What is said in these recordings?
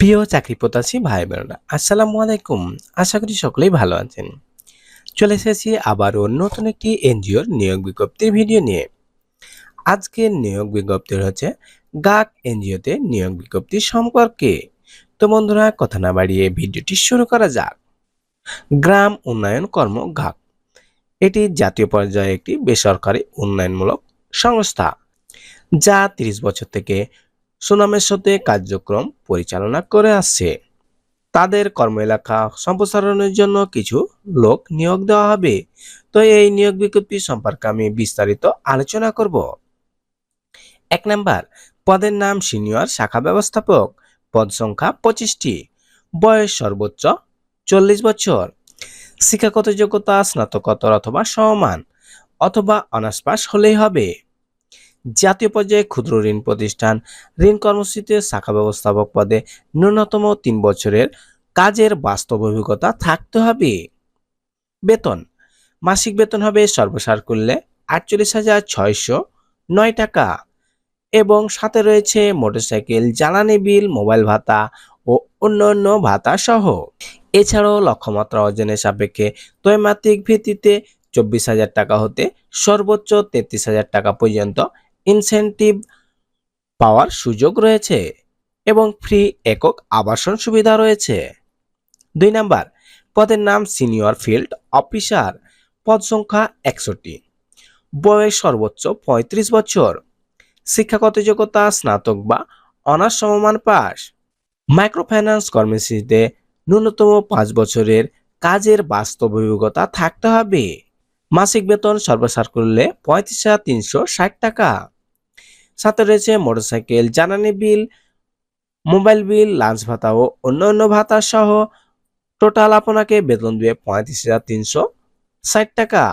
প্রিয় চাকরি প্রত্যাশী ভাই বোনেরা আসসালামু আলাইকুম। আশা করি সকলেই ভালো আছেন। চলে এসেছি আবারও নতুন একটি এনজিওর নিয়োগ বিজ্ঞপ্তির ভিডিও নিয়ে। আজকের নিয়োগ বিজ্ঞপ্তির হচ্ছে, গাক এনজিওতে নিয়োগ বিজ্ঞপ্তি সম্পর্কে। তো বন্ধুরা, কথা না বাড়িয়ে ভিডিওটি শুরু করা যাক। গ্রাম উন্নয়ন কর্ম গাক এটি জাতীয় পর্যায়ে একটি বেসরকারি উন্নয়নমূলক সংস্থা, যা তিরিশ বছর থেকে সুনামের সাথে কার্যক্রম পরিচালনা করে আসছে। তাদের কর্ম এলাকা সম্প্রসারণের জন্য কিছু লোক নিয়োগ দেওয়া হবে। তো এই নিয়োগ বিজ্ঞপ্তি সম্পর্কে আমি বিস্তারিত আলোচনা করব। এক নাম্বার, পদের নাম সিনিয়র শাখা ব্যবস্থাপক, পদ সংখ্যা পঁচিশটি, বয়স সর্বোচ্চ চল্লিশ বছর, শিক্ষাগত যোগ্যতা স্নাতকোত্তর অথবা সমান অথবা অনার্স পাস হলেই হবে। জাতীয় পর্যায়ে ক্ষুদ্র ঋণ প্রতিষ্ঠান, ঋণ কর্মসূচিতে শাখা ব্যবস্থাপক পদে ন্যূনতম তিন বছরের কাজের বাস্তব অভিজ্ঞতা থাকতে হবে। বেতন, মাসিক বেতন হবে সর্বসার করলে আটচল্লিশ হাজার ছয়শো নয় টাকা এবং সাথে রয়েছে মোটরসাইকেল, জ্বালানি বিল, মোবাইল ভাতা ও অন্যান্য ভাতা সহ। এছাড়াও লক্ষ্যমাত্রা অর্জনের সাপেক্ষে ত্রৈমাত্রিক ভিত্তিতে চব্বিশ হাজার টাকা হতে সর্বোচ্চ তেত্রিশ হাজার টাকা পর্যন্ত ইনসেনটিভ পাওয়ার সুযোগ রয়েছে এবং ফ্রি একক আবাসন সুবিধা রয়েছে। দুই নাম্বার, পদের নাম সিনিয়র ফিল্ড অফিসার পদ সংখ্যা একষট্টি। বয়স সর্বোচ্চ পঁয়ত্রিশ বছর। শিক্ষাগত যোগ্যতা স্নাতক বা অনার্স সমমান পাস। মাইক্রোফাইন্যান্স কর্মসূচিতে ন্যূনতম পাঁচ বছরের কাজের বাস্তব অভিজ্ঞতা থাকতে হবে। মাসিক বেতন সর্বসার করলে পঁয়ত্রিশ হাজার তিনশো ষাট টাকা। সাথে রয়েছে মোটরসাইকেল, জ্বালানি বিল, মোবাইল বিল, লাঞ্চ ভাতা ও অন্যান্য ভাতা সহ টোটাল আপনাকে বেতন দেবে পঁয়ত্রিশ হাজার তিনশো ষাট টাকা।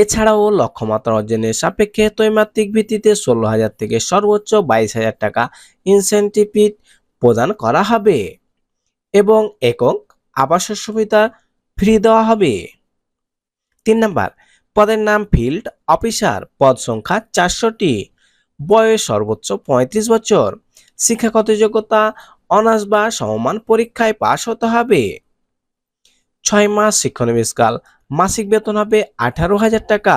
এছাড়াও লক্ষ্যমাত্রা অর্জনের সাপেক্ষে ত্রৈমাত্রিক ভিত্তিতে ষোলো হাজার থেকে সর্বোচ্চ বাইশ হাজার টাকা ইনসেন্টিভ প্রদান করা হবে এবং একক আবাসন সুবিধা ফ্রি দেওয়া হবে। তিন নাম্বার, পদের নাম ফিল্ড অফিসার পদ সংখ্যা চারশোটি। বয়স সর্বোচ্চ পঁয়ত্রিশ বছর। শিক্ষাগত যোগ্যতা, অনার্স বা সমমান পরীক্ষায় পাশ হতে হবে। ছয় মাস শিক্ষানবিষ্কাল মাসিক বেতন হবে আঠারো হাজার টাকা।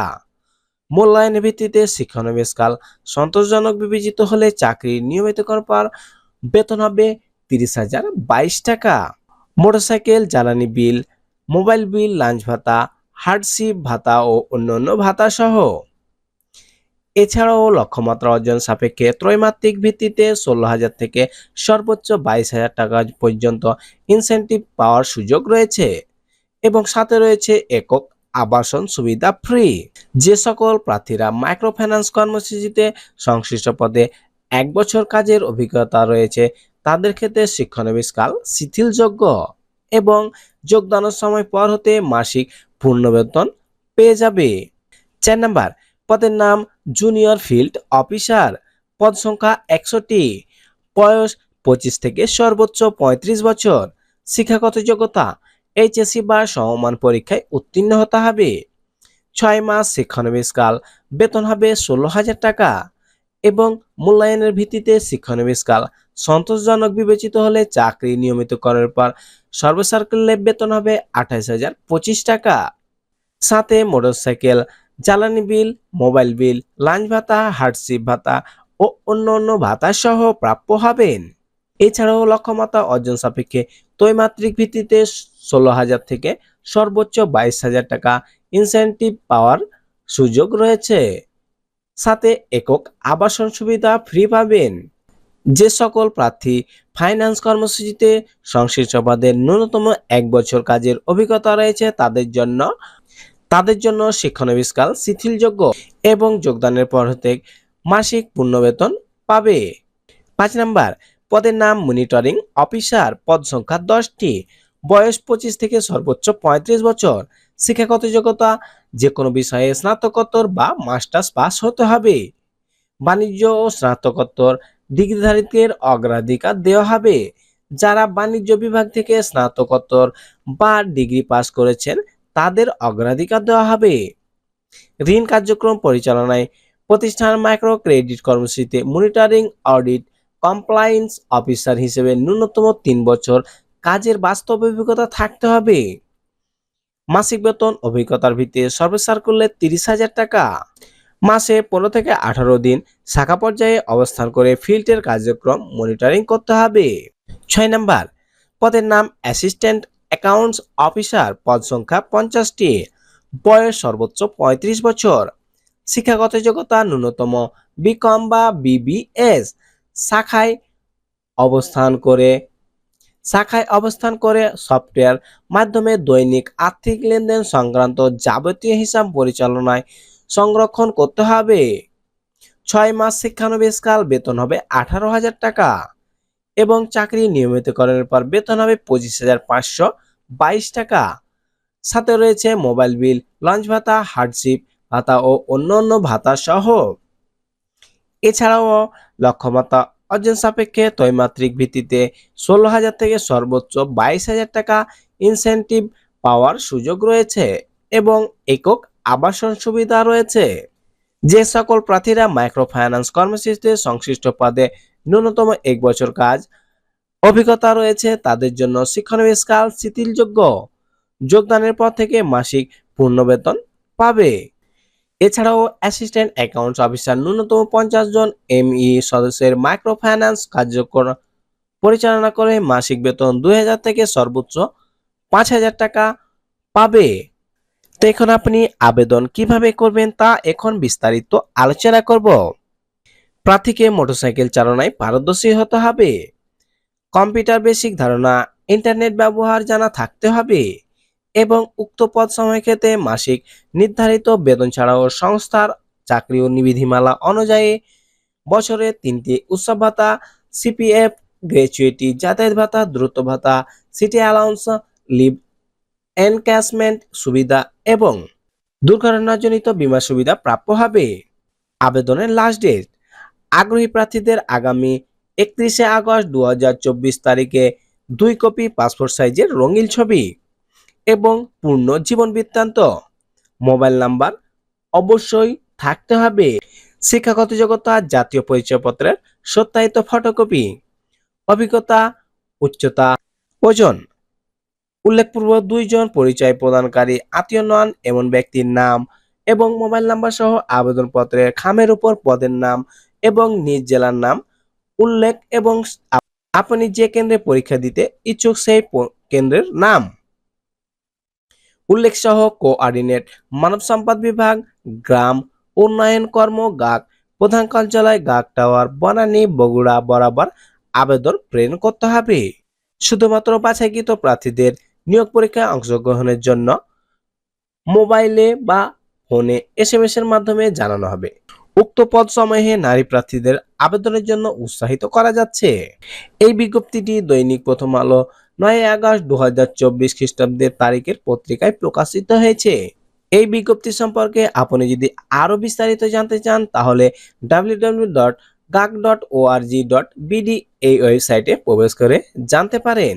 মূল্যায়নের ভিত্তিতে শিক্ষানবিষ্কাল সন্তোষজনক বিবেচিত হলে চাকরি নিয়মিত করার বেতন হবে তিরিশ হাজার বাইশ টাকা। মোটরসাইকেল, জ্বালানি বিল, মোবাইল বিল, লাঞ্চ ভাতা হার্ডশিপ ভাতা ও অন্যান্য ভাতা সহ এছাড়াও লক্ষ্যমাত্রা অর্জন সাপেক্ষে ত্রৈমাত্রিক ভিত্তিতে ষোলো হাজার থেকে সর্বোচ্চ বাইশ হাজার টাকা পর্যন্ত ইনসেন্টিভ পাওয়ার সুযোগ রয়েছে এবং সাথে রয়েছে একক আবাসন সুবিধা ফ্রি যে সকল প্রার্থীরা মাইক্রোফাইন্যান্স কর্মসূচিতে সংশ্লিষ্ট পদে এক বছর কাজের অভিজ্ঞতা রয়েছে, তাদের ক্ষেত্রে শিক্ষানবিষ্কাল শিথিলযোগ্য এবং যোগদানের সময় পর হতে মাসিক পূর্ণ বেতন পেয়ে যাবে। চার নাম্বার, পদের নাম জুনিয়র ফিল্ড অফিসার। পদ সংখ্যা একশোটি বয়স পঁচিশ থেকে সর্বোচ্চ পঁয়ত্রিশ বছর। শিক্ষাগত যোগ্যতা, এইচএসসি বা সমমান পরীক্ষায় উত্তীর্ণ হতে হবে। ছয় মাস শিক্ষানবিষ্কাল, বেতন হবে ষোলো হাজার টাকা এবং মূল্যায়নের ভিত্তিতে শিক্ষানবিষ্কাল সন্তোষজনক বিবেচিত হলে চাকরি নিয়মিত করার পর সর্বসার্কেলের বেতন হবে আঠাইশ হাজার পঁচিশ টাকা। সাথে মোটরসাইকেল জ্বালানি বিল, মোবাইল বিল, লাঞ্চ ভাতা হার্ডশিপ ভাতা ও অন্যান্য ভাতা সহ প্রাপ্য হবেন। এছাড়াও লক্ষ্যমাত্রা অর্জন সাপেক্ষে ত্রৈমাত্রিক ভিত্তিতে ষোলো হাজার থেকে সর্বোচ্চ বাইশ হাজার টাকা ইনসেন্টিভ পাওয়ার সুযোগ রয়েছে। সাথে একক আবাসন সুবিধা ফ্রি পাবেন। যে সকল প্রার্থী ফাইন্যান্স কর্মসূচিতে সংশ্লিষ্ট পদের ন্যূনতম এক বছর কাজের অভিজ্ঞতা রয়েছে তাদের জন্য তাদের জন্য শিক্ষানবিষ্কাল শিথিলযোগ্য এবং যোগদানের পর হতে মাসিক পূর্ণ বেতন পাবে। পাঁচ নাম্বার, পদের নাম মনিটরিং অফিসার। পদ সংখ্যা দশটি। বয়স পঁচিশ থেকে সর্বোচ্চ পঁয়ত্রিশ বছর। শিক্ষাগত যোগ্যতা যে কোনো বিষয়ে স্নাতকোত্তর বা মাস্টার্স পাস হতে হবে। বাণিজ্য ও স্নাতকোত্তর ডিগ্রিধারীদের অগ্রাধিকার দেওয়া হবে। যারা বাণিজ্য বিভাগ থেকে স্নাতকোত্তর বা ডিগ্রি পাস করেছেন তাদের অগ্রাধিকার দেওয়া হবে। ঋণ কার্যক্রম পরিচালনায় প্রতিষ্ঠান মাইক্রো ক্রেডিট কর্মসূচিতে মনিটরিং, অডিট, কমপ্লায়েন্স অফিসার হিসেবে ন্যূনতম তিন বছর কাজের বাস্তব অভিজ্ঞতা থাকতে হবে। মাসিক বেতন অভিজ্ঞতার ভিত্তিতে সর্বসার করলে তিরিশ হাজার টাকা। মাসে পনেরো থেকে আঠারো দিন শাখা পর্যায়ে অবস্থান করে ফিল্ডের কার্যক্রম মনিটরিং করতে হবে। ছয় নাম্বার, পদের নাম অ্যাসিস্ট্যান্ট অ্যাকাউন্টস অফিসার পদ সংখ্যা পঞ্চাশটি। বয়স সর্বোচ্চ পঁয়ত্রিশ বছর। শিক্ষাগত যোগ্যতা ন্যূনতম বিকম বা বিবিএস শাখায় অবস্থান করে, শাখায় অবস্থান করে সফটওয়্যার মাধ্যমে দৈনিক আর্থিক লেনদেন সংক্রান্ত যাবতীয় হিসাব পরিচালনায় সংরক্ষণ করতে হবে। ছয় মাস শিক্ষানবিশকাল বেতন হবে আঠারো হাজার টাকা। এবং চাকরি নিয়মিতকরণের পর বেতন হবে পঁচিশ হাজার পাঁচশো বাইশ টাকা। সাথে রয়েছে মোবাইল বিল, লঞ্চ ভাতা, হার্ডশিপ ভাতা ও অন্যান্য ভাতা সহ। এছাড়াও লক্ষ্যমাত্রা অর্জন সাপেক্ষে ত্রৈমাত্রিক ভিত্তিতে ষোলো হাজার থেকে সর্বোচ্চ বাইশ হাজার টাকা ইনসেনটিভ পাওয়ার সুযোগ রয়েছে এবং একক আবাসন সুবিধা রয়েছে। যে সকল প্রার্থীরা মাইক্রো ফাইন্যান্স কর্মসূচিতে সংশ্লিষ্ট পদে ন্যূনতম এক বছর কাজ, অভিজ্ঞতা রয়েছে তাদের জন্য শিক্ষানবিষ্কাল শিথিলযোগ্য। যোগদানের পর থেকে মাসিক পূর্ণ বেতন পাবে। এছাড়াও অ্যাসিস্ট্যান্ট অ্যাকাউন্টস অফিসার ন্যূনতম পঞ্চাশ জন এমই সদস্যের মাইক্রো ফাইন্যান্স কার্যক্রম পরিচালনা করে মাসিক বেতন দুই হাজার থেকে সর্বোচ্চ পাঁচ হাজার টাকা পাবে। তো এখন আপনি আবেদন কীভাবে করবেন তা এখন বিস্তারিত আলোচনা করব। প্রার্থীকে মোটরসাইকেল চালনায় পারদর্শী হতে হবে। কম্পিউটার বেসিক ধারণা, ইন্টারনেট ব্যবহার জানা থাকতে হবে এবং উক্ত পদ সময়ক্ষেত্রে মাসিক নির্ধারিত বেতন ছাড়াও সংস্থার চাকরি ও নিবিধিমালা অনুযায়ী বছরে তিনটি উৎসব ভাতা, সিপিএফ, গ্র্যাচুইটি, যাতায়াত ভাতা, দ্রুত ভাতা, সিটি অ্যালাউন্স, লিভ এনক্যাশমেন্ট সুবিধা এবং দুর্ঘটনাজনিত বীমা সুবিধা প্রাপ্য হবে। আবেদনের লাস্ট ডেট আগ্রহী প্রার্থীদের আগামী একত্রিশে আগস্ট দু হাজার চব্বিশ তারিখে দুই কপি পাসপোর্ট সাইজের রঙিন ছবি এবং পূর্ণ জীবন বৃত্তান্ত। মোবাইল নাম্বার অবশ্যই থাকতে হবে। শিক্ষাগত যোগ্যতা, জাতীয় পরিচয়পত্রের সত্যায়িত ফটোকপি, অভিজ্ঞতা, উচ্চতা, ওজন, উল্লেখপূর্বক দুইজন পরিচয় প্রদানকারী আত্মীয় নন এমন ব্যক্তির নাম এবং মোবাইল নাম্বার সহ আবেদনপত্রের খামের উপর পদের নাম এবং নিজ জেলার নাম উল্লেখ এবং আপনি যে কেন্দ্রে পরীক্ষা দিতে ইচ্ছুক সেই কেন্দ্রের নাম। উল্লেখ সহ কোঅর্ডিনেট মানব সম্পদ বিভাগ, গ্রাম, উন্নয়ন কর্ম, গাক, প্রধান কার্যালয়, গাক টাওয়ার, বনানী, বগুড়া বরাবর আবেদন প্রেরণ করতে হবে। শুধুমাত্র বাছাইকৃত প্রার্থীদের নিয়োগ পরীক্ষায় অংশগ্রহণের জন্য মোবাইলে বা ফোনে এসএমএস এর মাধ্যমে জানানো হবে। উক্ত পদ সমূহে নারী প্রার্থীদের আবেদনের জন্য উৎসাহিত করা যাচ্ছে। এই বিজ্ঞপ্তিটি দৈনিক প্রথম আলো নয় আগস্ট দু হাজার চব্বিশ খ্রিস্টাব্দের তারিখের পত্রিকায় প্রকাশিত হয়েছে। এই বিজ্ঞপ্তি সম্পর্কে আপনি যদি আরও বিস্তারিত জানতে চান, তাহলে ডাব্লিউ ডট গাক ডট ডট এই ওয়েবসাইটে প্রবেশ করে জানতে পারেন।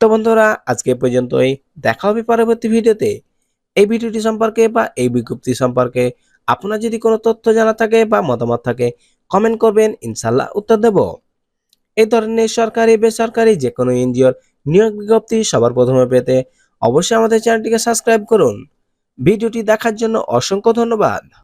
তো বন্ধুরা, আজকে পর্যন্তই। দেখা হবে পরবর্তী ভিডিওতে। এই ভিডিওটি সম্পর্কে বা এই বিজ্ঞপ্তি সম্পর্কে আপনার যদি কোনো তথ্য জানা থাকে বা মতামত থাকে কমেন্ট করবেন ইনশাল্লাহ উত্তর দেব। এই ধরনের সরকারি, বেসরকারি যে কোনো এনজিওর নিয়োগ বিজ্ঞপ্তি সবার প্রথমে পেতে অবশ্যই আমাদের চ্যানেলটিকে সাবস্ক্রাইব করুন। ভিডিওটি দেখার জন্য অসংখ্য ধন্যবাদ।